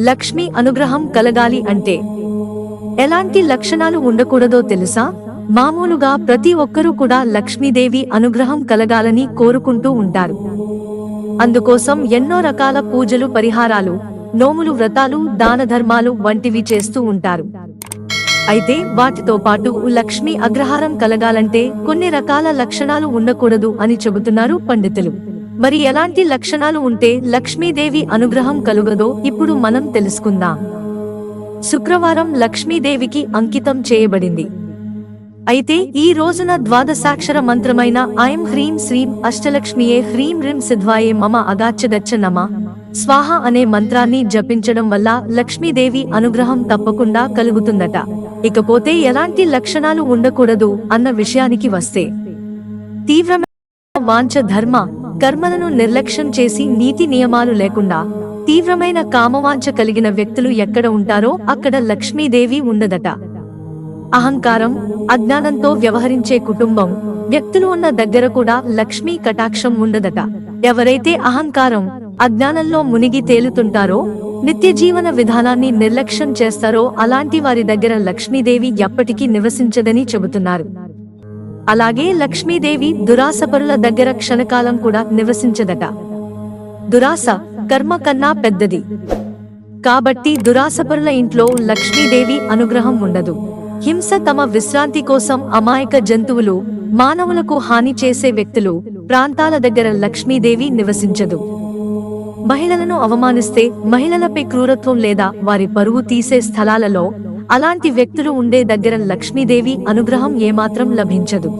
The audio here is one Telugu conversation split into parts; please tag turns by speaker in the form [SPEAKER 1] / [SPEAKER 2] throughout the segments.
[SPEAKER 1] లక్ష్మి అనుగ్రహం కలగాలి అంటే ఎలాంటి లక్షణాలు ఉండకూడదో తెలుసా? మామూలుగా ప్రతి ఒక్కరూ కూడా లక్ష్మీదేవి అనుగ్రహం కలగాలని కోరుకుంటూ ఉంటారు. అందుకోసం ఎన్నో రకాల పూజలు పరిహారాలు నోములు వ్రతాలు దాన ధర్మాలు వంటివి చేస్తూ ఉంటారు. అయితే వాటితో పాటు లక్ష్మి అగ్రహారం కలగాలంటే కొన్ని రకాల లక్షణాలు ఉండకూడదు అని చెబుతున్నారు పండితులు. మరి ఎలాంటి లక్షణాలు ఉంటే లక్ష్మీదేవి అనుగ్రహం కలుగదో ఇప్పుడు మనం తెలుసుకుందాం. శుక్రవారం లక్ష్మీదేవికి అంకితం చేయబడింది. అయితే ఈ రోజున ద్వాదశాక్షర మంత్రమైన ఐం హ్రీం శ్రీం అష్టలక్ష్మియే హ్రీం రిం సిద్వాయే మమ అగాచ్చగచ్చ నమ. స్వాహ అనే మంత్రాన్ని జపించడం వల్ల లక్ష్మీదేవి అనుగ్రహం తప్పకుండా కలుగుతుందట. ఇకపోతే ఎలాంటి లక్షణాలు ఉండకూడదు అన్న విషయానికి వస్తే. తీవ్రమైన వాంఛ ధర్మ కర్మలను నిర్లక్ష్యం చేసి నీతి నియమాలు లేకుండా తీవ్రమైన కామవాంఛ కలిగిన వ్యక్తులు ఎక్కడ ఉంటారో అక్కడ లక్ష్మీదేవి ఉండదట అహంకారం అజ్ఞానంతో వ్యవహరించే కుటుంబం వ్యక్తులు ఉన్న దగ్గర కూడా లక్ష్మీ కటాక్షం ఉండదట. ఎవరైతే అహంకారం అజ్ఞానంలో మునిగి తేలుతుంటారో నిత్య జీవన విధానాన్ని నిర్లక్ష్యం చేస్తారో అలాంటి వారి దగ్గర లక్ష్మీదేవి ఎప్పటికీ నివసించదని చెబుతున్నారు. అలాగే లక్ష్మీదేవి దురాసపరుల దగ్గర క్షణకాలం కూడా నివసించదట. దురాస కర్మ కన్నా పెద్దది. కాబట్టి దురాసపరుల ఇంట్లో లక్ష్మీదేవి అనుగ్రహం ఉండదు. హింస తమ విశ్రాంతి కోసం అమాయక జంతువులు మానవులకు హాని చేసే వ్యక్తులు ప్రాంతాల దగ్గర లక్ష్మీదేవి నివసించదు. మహిళలను అవమానిస్తే మహిళలపై క్రూరత్వం లేదా వారి పరువు తీసే స్థలాలలో అలాంటి వ్యక్తులు ఉండే దగ్గర లక్ష్మీదేవి అనుగ్రహం ఏమాత్రం లభించదు.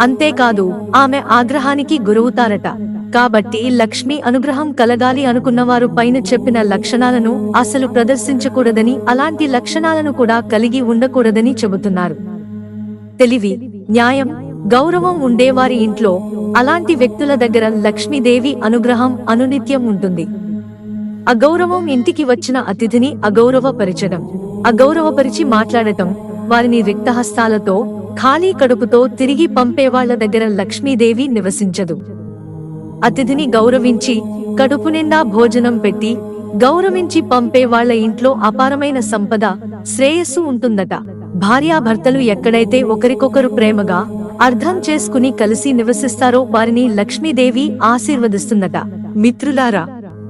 [SPEAKER 1] అంతేకాదు ఆమె ఆగ్రహానికి గురవుతారట. కాబట్టి లక్ష్మి అనుగ్రహం కలగాలి అనుకున్నవారు పైన చెప్పిన లక్షణాలను అసలు ప్రదర్శించకూడదని అలాంటి లక్షణాలను కూడా కలిగి ఉండకూడదని చెబుతున్నారు. తెలివి న్యాయం గౌరవం ఉండేవారి ఇంట్లో అలాంటి వ్యక్తుల దగ్గర లక్ష్మీదేవి అనుగ్రహం అనునిత్యం ఉంటుంది. అగౌరవం ఇంటికి వచ్చిన అతిథిని అగౌరవపరచడం. అగౌరవపరిచి మాట్లాడటం వారిని రిక్తహస్తాలతో ఖాళీ కడుపుతో తిరిగి పంపేవాళ్ళ దగ్గర లక్ష్మీదేవి నివసించదు. అతిథిని గౌరవించి కడుపు నిండా భోజనం పెట్టి గౌరవించి పంపే వాళ్ళ ఇంట్లో అపారమైన సంపద శ్రేయస్సు ఉంటుందట. భార్యాభర్తలు ఎక్కడైతే ఒకరికొకరు ప్రేమగా అర్థం చేసుకుని కలిసి నివసిస్తారో వారిని లక్ష్మీదేవి ఆశీర్వదిస్తుందట. మిత్రులారా